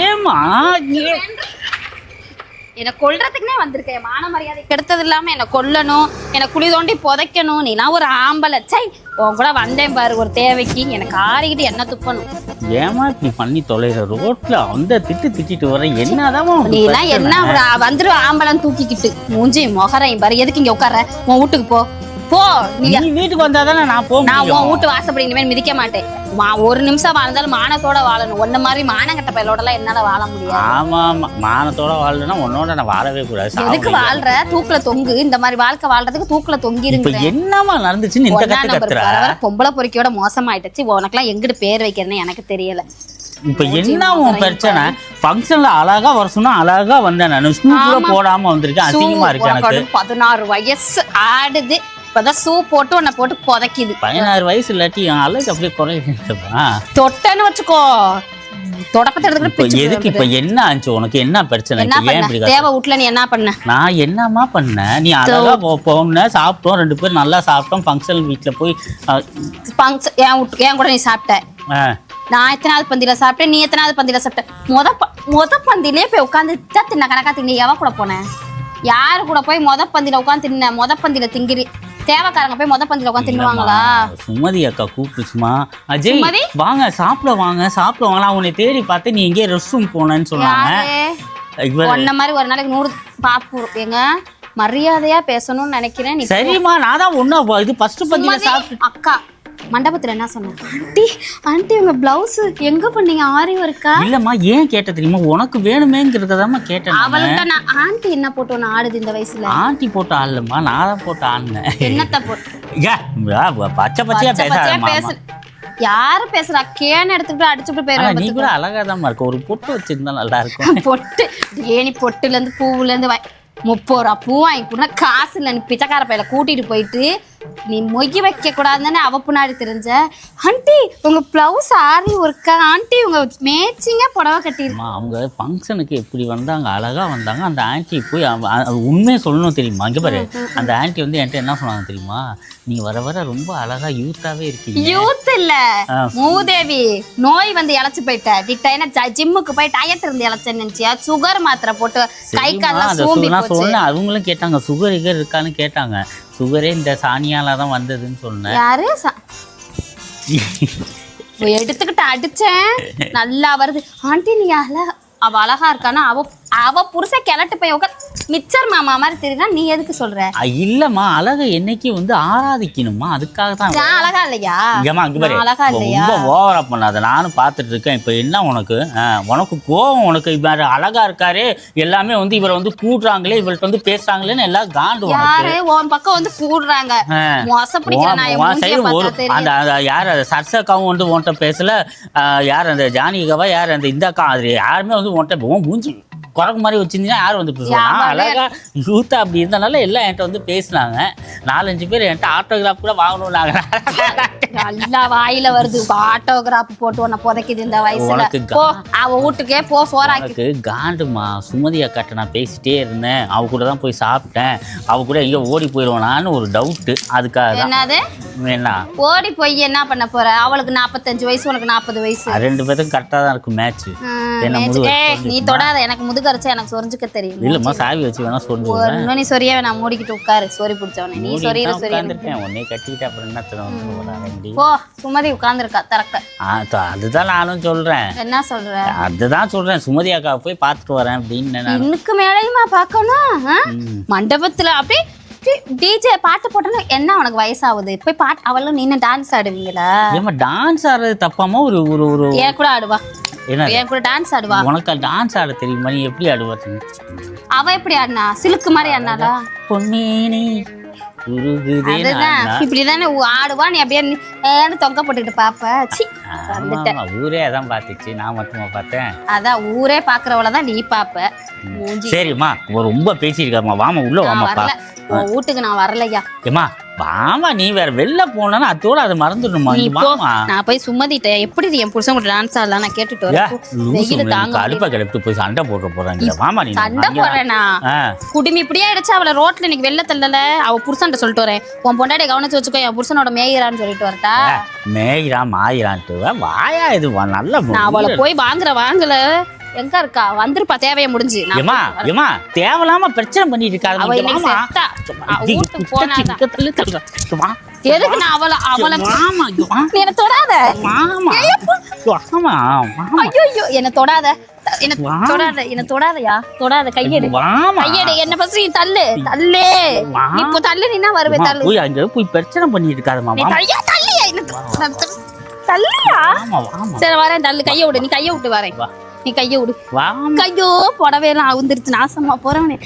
ஏமா என்னை கொல்றதுக்குனே வந்திருக்கேன் மான மரியாதை. கெடுத்தது இல்லாம என்னை கொல்லணும் என்னை குழி தோண்டி புதைக்கணும். நீலாம் ஒரு ஆம்பளை. சை உன் கூட வந்தேன் பாரு ஒரு தேவைக்கு. எனக்கு ஆறிக்கிட்டு என்ன துப்பணும். ஏமா இப்படி பண்ணி தொலைற ரோட்ல அந்த திட்டு திட்டிட்டு வர என்னதான் நீலாம் என்ன வந்துரு ஆம்பளம் தூக்கிக்கிட்டு. மூஞ்சி முகரையும் பாரு எதுக்கு இங்க உட்கார உன் வீட்டுக்கு போ. போ. நீ வீட்டுக்கு வந்தாதானே நான் போக நான் உன் முடியும் வீட்டு வாசப்படி இனிமேல் மிதிக்க மாட்டேன். மா- ஒரு நிமிஷம் வாழ்ந்தாலும் மானத்தோட வாழணும். ஒன்ன மாதிரி மானங்கட்ட பயலோட எல்லாம் என்னால வாழ முடியாது. ஆமா ஆமா. மானத்தோட வாழலன்னா உன்னோட நான் வாழவே கூடாது. எதுக்கு. வாழ்ற? தூக்குல தொங்கு. இந்த மாதிரி வாழ்க்கை வாழ்றதுக்கு தூக்குல இப்ப தொங்கிருங்க என்னமா நடந்துச்சுன்னு இந்த கத்து கத்துற. பொம்பளை பொறுக்கியோட மோசமாயிட்டுச்சு உனக்கெல்லாம் எங்கிட்டு பேர் வைக்கிறதுன்னு எனக்கு தெரியல. இப்ப என்ன உன் பிரச்சனை? ஃபங்க்ஷன்ல அழகா வர சொன்னா அழகா வந்தேன் நான். கூட. போடாம வந்திருக்கேன். அசிங்கமா இருக்கு எனக்கு. பதினாறு வயசு ஆடுது. இப்பதான் ஷூ போட்டு உன்னை போட்டு புதைக்குது. பதினாறு வயசு இல்லாட்டி என் அழகு அப்படியே குறையுதுப்பா. தொட்டன்னு வச்சுக்கோ. தொடப்பத்தை எடுத்துக்கிட்டு எதுக்கு இப்ப என்ன ஆச்சு? உனக்கு என்ன பிரச்சனை? ஏன் இப்படி பண்ண தேவை வீட்டுல நீ என்ன பண்ண? நான் என்னம்மா பண்ணேன் நீ அழகா போ போன சாப்பிட்டோம் ரெண்டு பேரும் நல்லா சாப்பிட்டோம். ஃபங்க்ஷன் வீட்ல போய் பங்க்ஸ் என் என் கூட நீ சாப்பிட்ட. நான் எத்தனாவது பந்தியில சாப்பிட்டேன் நீ எத்தனாவது பந்தியில சாப்பிட்ட? முத முத பந்திலே போய் உட்காந்து தின்ன கணக்கா திங்க எவ கூட போனேன் யாரு கூட போய் முத பந்தியில உட்காந்து தின்ன? முத பந்தியில திங்கிரி. தேவைக்காரங்க போய் முத பந்தியில உட்காந்து தின்னுவாங்களா? சுமதி அக்கா கூப்பிட்டுச்சுமா அஜய் சுமதி? வாங்க சாப்பிட வாங்க சாப்பிட வாங்க நான் உன்னை தேடி பார்த்து நீ எங்கேயே ரெஸ்ட் ரூம் போனேன்னு சொன்னாங்க. யாரு? இவர் உன்ன மாதிரி ஒரு நாளைக்கு நூறு பாப்பு ஏங்க மரியாதையா பேசணும்னு நினைக்கிறேன் நீ சரிம்மா நான் தான் ஒன்றும் இது ஃபர்ஸ்ட் பந்தியில சாப்பிட்டு அக்கா. மண்டபத்துல என்ன சொன்ன ஆண்டி ஆண்டி உங்க பிளவுஸ் எங்க பண்ணீங்க? ஆரி ஒர்க்கா இல்லம்மா ஏன் கேட்ட தெரியுமா? உனக்கு வேணுமேங்கிறதாம்மா கேட்டேன் நானு. அவள்கிட்ட நான் ஆண்டி என்ன போட்டு ஒன்று ஆடுது இந்த வயசுல? ஆண்டி போட்டு ஆடலம்மா நான் தான் போட்டு ஆடினேன் என்னத்த போட்டு பச்சை பச்சையா பச்சை பச்சையா பேசாதம்மா பேசு. யாரு பேசுறா? கேன்னு எடுத்துக்கிட்டு அடிச்சுட்டு ஆனா நீ கூட அழகா தான் இருக்க. ஒரு பொட்டு வச்சிருந்தா நல்லா இருக்கும் பொட்டு ஏனி பொட்டுல இருந்து பூவுல இருந்து முப்பது ரூபா பூ வாங்கி கூட காசு இல்லை நீ பிச்சைக்கார பையில கூட்டிட்டு போயிட்டு நீ மொய்ய வைக்க கூடாதுன்னு அவ பின்னாடி தெரிஞ்ச ஆண்டி உங்க பிளவுஸ் ஆரி ஒர்க்கா ஆண்டி உங்க மேட்சிங்கா புடவை கட்டிருக்கு அம்மா அவங்க ஃபங்க்ஷனுக்கு எப்படி வந்தாங்க அழகா வந்தாங்க அந்த ஆன்ட்டி போய் உண்மையை சொல்லணும் தெரியுமா? இங்க பாரு அந்த ஆன்ட்டி வந்து என்கிட்ட என்ன சொன்னாங்க தெரியுமா? நீ வர வர ரொம்ப அழகா யூத்தாவே இருக்கீங்க. யூத் இல்ல. மூதேவி நோய் வந்து இழைச்சு போயிட்ட. திட்ட ஜிம்முக்கு போய் டயட் இருந்து இழைச்சேன்னு நினைச்சியா? சுகர் மாத்திரை போட்டு கை அந்த சூம்பி அவங்களும் கேட்டாங்க சுகர் இகர் இருக்கான்னு கேட்டாங்க. சுகரே இந்த சானியால தான் வந்ததுன்னு சொன்னேன். யாரு? எடுத்துக்கிட்டு அடிச்சேன். நல்லா வருது. ஆண்டி நீ அவ அழகா இருக்கானா? அவ அவ புருஷ கிளட்டு போய் உட்கார். மிச்சர் மாமா மாதிரி தெரியுதா? நீ எதுக்கு சொல்ற? இல்லம்மா அழகை என்னைக்கு வந்து ஆராதிக்கணுமா? அதுக்காக தான் நான் அழகா இல்லையா? இங்கம்மா இங்க பாரு. அழகா இல்லையா? ரொம்ப ஓவரா பண்ணாத நானும் பார்த்துட்டு இருக்கேன். இப்போ என்ன உனக்கு? உனக்கு கோவம் உனக்கு இவர் அழகா இருக்காரு. எல்லாமே வந்து இவரை வந்து கூடுறாங்களே இவர்கிட்ட வந்து பேசுறாங்களேன்னு எல்லாம் காண்டு யாரு? உன் பக்கம் வந்து கூடுறாங்க. அந்த யார் அந்த சர்சக்காவும் வந்து உன்கிட்ட பேசல. யார் அந்த ஜானகிகாவா யார் அந்த இந்தாக்கா? அது யாருமே வந்து உன்கிட்ட உன் மூஞ்சி குரங்கு மாதிரி வச்சிருந்தீங்கன்னா யார் வந்து பேசுவா நான் யாவாலே- அழகா யூத்தா அப்படி இருந்தனால எல்லாம் என்கிட்ட வந்து பேசினாங்க. நாலஞ்சு பேர் என்கிட்ட ஆட்டோகிராஃப் கூட வாங்கணும்னாங்க நல்லா வாயில வருது. ஆட்டோகிராஃப் போட்டு உன்னை புதைக்குது இந்த வயசுல. போ அவ வீட்டுக்கே போ சோறாக்கி காண்டுமா சுமதி அக்காட்ட நான் பேசிட்டே இருந்தேன். அவ கூட தான் போய் சாப்பிட்டேன். அவ கூட எங்கேயோ ஓடி போயிடுவானான்னு ஒரு டவுட்டு அதுக்காக என்னது? என்ன ஓடி போய் என்ன பண்ண போற? அவளுக்கு நாற்பத்தஞ்சு வயசு உனக்கு நாற்பது வயசு. ரெண்டு பேருக்கும் கரெக்டாக தான் இருக்கும் மேட்ச் நீ தொடாத எனக்கு முதுகரைச்சா எனக்கு சொரிஞ்சுக்க தெரியும்? இல்லைம்மா சாவி வச்சு வேணா சொல்லுவேன் நீ சொரிய நான் மூடிக்கிட்டு உட்காரு. சொறி பிடிச்சவனே. நீ சொரிய உட்காந்துருக்கேன் உடனே கட்டிக்கிட்டு அப்புறம் என்ன போ சுமதி உட்காந்துருக்கா திறக்க. அதுதான் நானும் சொல்றேன். என்ன சொல்ற? அதுதான் சொல்றேன். சுமதி அக்காவை போய் பார்த்துட்டு வரேன் அப்படின்னு இன்னுக்கு மேலேயுமா பார்க்கணும். மண்டபத்துல அப்படியே டிஜே பாட்டு போட்டோன்னா என்ன உனக்கு வயசாகுது? போய் பாட்டு அவளும் நின்று டான்ஸ் ஆடுவீங்களா? ஏமா டான்ஸ் ஆடுறது தப்பாமா ஒரு ஒரு ஒரு என் கூட ஆடுவா. என்ன? என் கூட டான்ஸ் ஆடுவா. உனக்கு டான்ஸ் ஆட தெரியுமா? நீ எப்படி ஆடுவது அவ எப்படி ஆடினா? சிலுக்கு மாதிரி ஆடினாளா? பொன்னேனி. இப்படிதானே ஆடுவா நீ அப்படியே தொங்க போட்டுக்கிட்டு பாப்ப. சி. ஊரே அதான் பார்த்துச்சு. நான் மட்டுமா பார்த்தேன்? அதான் ஊரே பாக்குறவள தான் நீ பாப்ப. சரிம்மா ரொம்ப பேசியிருக்காம்மா வாமா உள்ள வாமாப்பா வீட்டுக்கு நான் வரலையா? ஏம்மா வாமா நீ வேற வெளில போனா அதோட அதை மறந்துடணுமா? நீ இங்க போ. வாமா. நான் போய் சுமதிட்டேன் எப்படி இது என் புருஷன் கூட டான்ஸ் ஆடலாம்? நான் கேட்டுட்டு வரேன். கடுப்பா கிளப்பிட்டு போய் சண்டை போட்டு போறாங்க வாமா நீ சண்டை ஆ, குடுமி இப்படியே அடிச்சு அவளை ரோட்ல இன்னைக்கு வெளில தள்ளல. அவ புருஷன்ட்ட சொல்லிட்டு வரேன். உன் பொண்டாடி கவனிச்சு வச்சுக்கோ. என் புருஷனோட மேயிறான்னு சொல்லிட்டு வரட்டா? மேயிரா மாயிரான்ட்டு வாயா இது நல்ல நான் அவளை போய் வாங்குற வாங்கல. எங்க இருக்கா? வந்திருப்பா தேவைய முடிஞ்சு. ஏமா ஏமா தேவையில்லாம பிரச்சனை பண்ணிட்டு இருக்காது போனாதான். எதுக்கு நான் அவளை அவளை. நீ என்ன தொடாத. வாமா வாமா ஐயோ ஐயோ என்ன தொடாத. என்ன. தொடாத என்ன தொடாதயா? தொடாத கையெடு. கையெடு என்ன ஃபர்ஸ்ட் நீ தள்ளு தள்ளு. இப்போ தள்ளு நீனா வருவே தள்ளு. போய் அங்க போய் பிரச்சனை பண்ணிட்டு இருக்காதுமா நீ வாமா கையா தள்ளியா என்ன தள்ளியா? சரி வரேன் தள்ளு. கைய விடு நீ கைய விட்டு வரேன். நீ கைய விடு கையோ புடவையெல்லாம் அவுந்துருச்சு. நாசமா போறவனே.